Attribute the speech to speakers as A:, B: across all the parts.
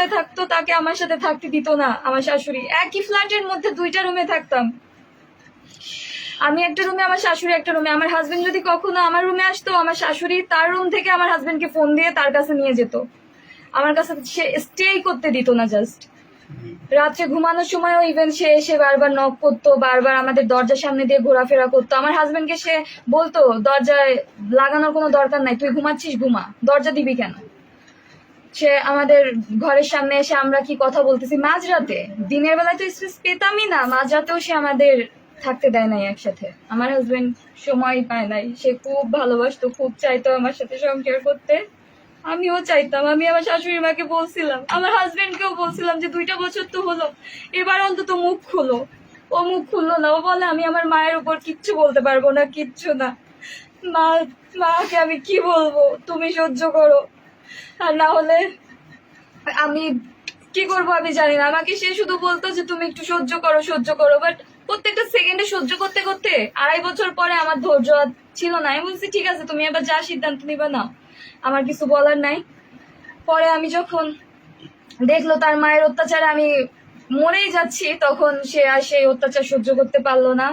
A: বাসায় থাকতো, তাকে আমার সাথে থাকতে দিত না, আমার শাশুড়ি। একই ফ্ল্যাটের মধ্যে দুইটা রুমে থাকতাম। আমি একটা রুমে, আমার শাশুড়ি একটা রুমে। আমার হাজবেন্ড যদি কখনো আমার রুমে আসতো, আমার শাশুড়ি তার রুম থেকে আমার হাজবেন্ডকে ফোন দিয়ে তার কাছে নিয়ে যেত। আমার কাছে সে স্টেই করতে দিত না জাস্ট রাত্রে ঘুমানোর সময়ও ইভেন সে এসে বারবার নক করতো, বারবার আমাদের দরজার সামনে দিয়ে ঘোরাফেরা করতো। আমার হাজবেন্ডকে সে বলতো, দরজায় লাগানোর কোনো দরকার নাই, তুই ঘুমাচ্ছিস, ঘুমা। দরজা দিবি কেন? সে আমাদের ঘরের সামনে এসে আমরা কি কথা বলতেছি? মাঝরাতে। দিনের বেলায় তো স্পেস পেতামই না, মাঝরাতেও সে আমাদের থাকতে দেয় নাই একসাথে। আমার হাজবেন্ড সময় পায় নাই। সে খুব ভালোবাসতো, খুব চাইতো আমার সাথে সংসার করতে। আমিও চাইতাম, আমি আমার শাশুড়ি মাকে বলছিলাম। আমার হাজবেন্ডকেও বলছিলাম যে, দুইটা বছর তো হলো। এবার অন্তত মুখ খুলো। ও মুখ খুললো না। ও বলে, আমি আমার মায়ের উপর কিচ্ছু বলতে পারব না, কিচ্ছু না। মা, মাকে আমি কি বলব? তুমি সহ্য করো। আর না হলে আমি কি করব আমি জানি না। আমাকে সে শুধু বলতো যে, তুমি একটু সহ্য করো সহ্য করো। বাট প্রত্যেকটা সেকেন্ডে সহ্য করতে করতে আড়াই বছর পরে আমার ধৈর্য ছিল না। আমি বলছি, ঠিক আছে, তুমি এবার যা সিদ্ধান্ত নিবা নাও। আমার কিছু বলার নাই। পরে আমি যখন দেখল তার মায়ের অত্যাচারে আমি মরেই যাচ্ছি, তখন সে আর সেই অত্যাচার সহ্য করতে পারল না।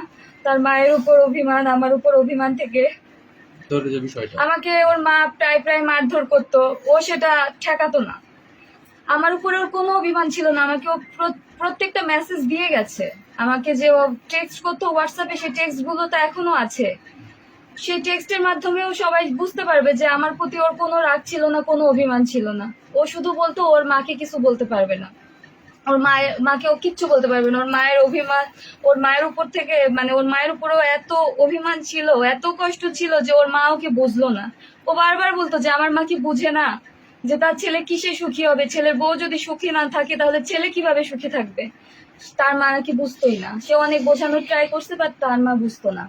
A: তার মায়ের উপর অভিমান, আমার উপর অভিমান থেকে
B: যে বিষয়টা।
A: আমাকে ওর মা প্রায় প্রায় মারধর করতো। ও সেটা ঠেকাতো না। আমার উপরে ওর কোনো অভিমান ছিল না। আমাকে ও প্রত্যেকটা মেসেজ দিয়ে গেছে। আমাকে যে ও টেক্সট করতো হোয়াটসঅ্যাপে সেই টেক্সটগুলো তো এখনও আছে। সেই টেক্সটের মাধ্যমেও সবাই বুঝতে পারবে যে আমার প্রতি ওর কোনো রাগ ছিল না, কোনো অভিমান ছিল না। ও শুধু বলতো, ওর মাকে কিছু বলতে পারবে না। ওর মায়ের, মাকে ও কিচ্ছু বলতে পারবে না। ওর মায়ের অভিমান, ওর মায়ের উপর থেকে মানে ওর মায়ের উপরেও এত অভিমান ছিল, এত কষ্ট ছিল যে ওর মা ওকে বুঝলো না। ও বারবার বলতো যে, আমার মা কি বুঝে না যে তার ছেলে কিসে সুখী হবে? ছেলের বউ যদি সুখী না থাকে, তাহলে ছেলে কীভাবে সুখী থাকবে? তার মা নাকি বুঝতোই না। সে অনেক বোঝানোর ট্রাই করছে বাট তার মা বুঝতো না।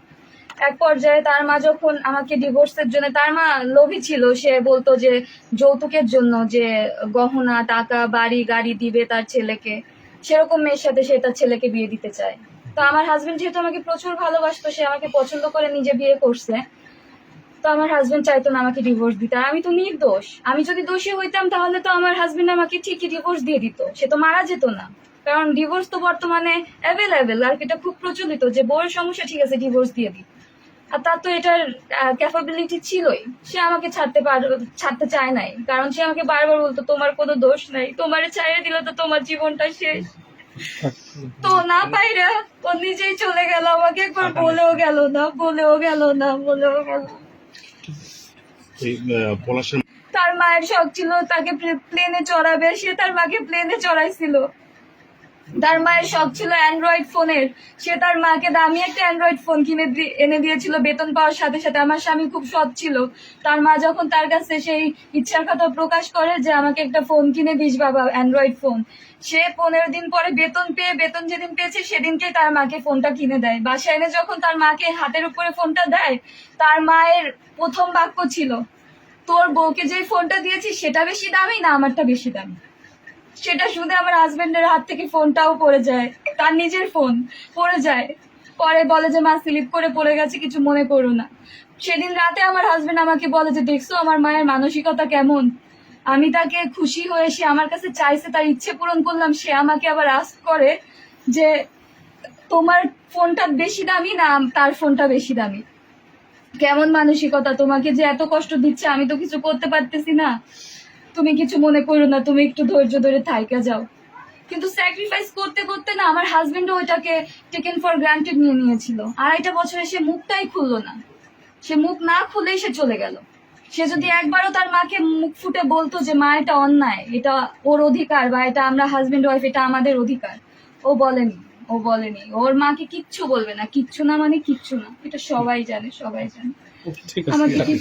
A: এক পর্যায়ে তার মা যখন আমাকে ডিভোর্সের জন্য, তার মা লোভী ছিল, সে বলতো যে যৌতুকের জন্য যে গহনা, টাকা, বাড়ি, গাড়ি দিবে তার ছেলেকে। সেরকম মেয়ের সাথে সে তার ছেলেকে বিয়ে দিতে চায়। তো আমার হাজবেন্ড যেহেতু আমাকে প্রচুর ভালোবাসতো, সে আমাকে পছন্দ করে নিজে বিয়ে করছে। তো আমার হাজবেন্ড চাইতো না আমাকে ডিভোর্স দিতে। আর আমি তো নির্দোষ। আমি যদি দোষী হইতাম, তাহলে তো আমার হাজবেন্ড আমাকে ঠিকই ডিভোর্স দিয়ে দিত। সে তো মারা যেত না। কারণ ডিভোর্স তো বর্তমানে অ্যাভেলেবেল আর এটা খুব প্রচলিত যে বউয়ের সমস্যা ঠিক আছে ডিভোর্স দিয়ে দিই। আর তার তো এটার ক্যাপাবিলিটি ছিলই। সে আমাকে ছাড়তে পার ছাড়তে চায় নাই। কারণ সে আমাকে বারবার বলতো তোমার কোনো দোষ নাই। তোমার ছাইড়ে দিলে তো তোমার জীবনটা শেষ। তো না পাইরা ও নিজেই চলে গেল আমাকে। একবার বলেও গেল না বলেও গেল না বলেও গেল তার মায়ের শখ ছিল তাকে প্লেনে চড়াবে। সে তার মাকে প্লেনে চড়াইছিল। তার মায়ের শখ ছিল অ্যান্ড্রয়েড ফোনের। সে তার মাকে দামি একটা অ্যান্ড্রয়েড ফোন কিনে এনে দিয়েছিল, বেতন পাওয়ার সাথে সাথে। আমার স্বামী খুব সৎ ছিল। তার মা যখন তার কাছে সেই ইচ্ছার কথা প্রকাশ করে যে আমাকে একটা ফোন কিনে দিস বাবা, অ্যান্ড্রয়েড ফোন, সে পনেরো দিন পরে বেতন পেয়ে, বেতন যেদিন পেয়েছে সেদিনকে তার মাকে ফোনটা কিনে দেয়। বাসায় এনে যখন তার মাকে হাতের উপরে ফোনটা দেয়, তার মায়ের প্রথম বাক্য ছিল, তোর বউকে যে ফোনটা দিয়েছি সেটা বেশি দামি না আমারটা বেশি দামি? সেটা শুধু আমার হাজবেন্ডের হাত থেকে ফোনটাও পড়ে যায়। তার নিজের ফোন পড়ে যায়। পরে বলে যে, মা স্লিপ করে পড়ে গেছে, কিছু মনে করো না। সেদিন রাতে আমার হাজবেন্ড আমাকে বলে যে, দেখছ আমার মায়ের মানসিকতা কেমন? আমি তাকে খুশি হয়ে সে আমার কাছে চাইছে, তার ইচ্ছে পূরণ করলাম, সে আমাকে আবার আস্ক করে যে, তোমার ফোনটা বেশি দামি না তার ফোনটা বেশি দামি? কেমন মানসিকতা? তোমাকে যে এত কষ্ট দিচ্ছে, আমি তো কিছু করতে পারতেছি না। তুমি কিছু মনে করো না তুমি একটু ধৈর্য ধরে থাইকা যাও। কিন্তু স্যাক্রিফাইস করতে করতে না আমার হাজবেন্ডও ওইটাকে টেকেন ফর গ্রান্টেড নিয়ে নিয়েছিল। আড়াইটা বছরে সে মুখটাই খুললো না। সে মুখ না খুলেই সে চলে গেল। সে যদি একবারও তার মাকে মুখ ফুটে বলতো যে মা এটা অন্যায়। এটা ওর অধিকার বা এটা আমরা হাজবেন্ড ওয়াইফ এটা আমাদের অধিকার। ও বলেনি ও বলেনি। ওর মাকে কিচ্ছু বলবে না। কিচ্ছু না মানে কিচ্ছু না। এটা সবাই জানে সবাই জানে। আমাকে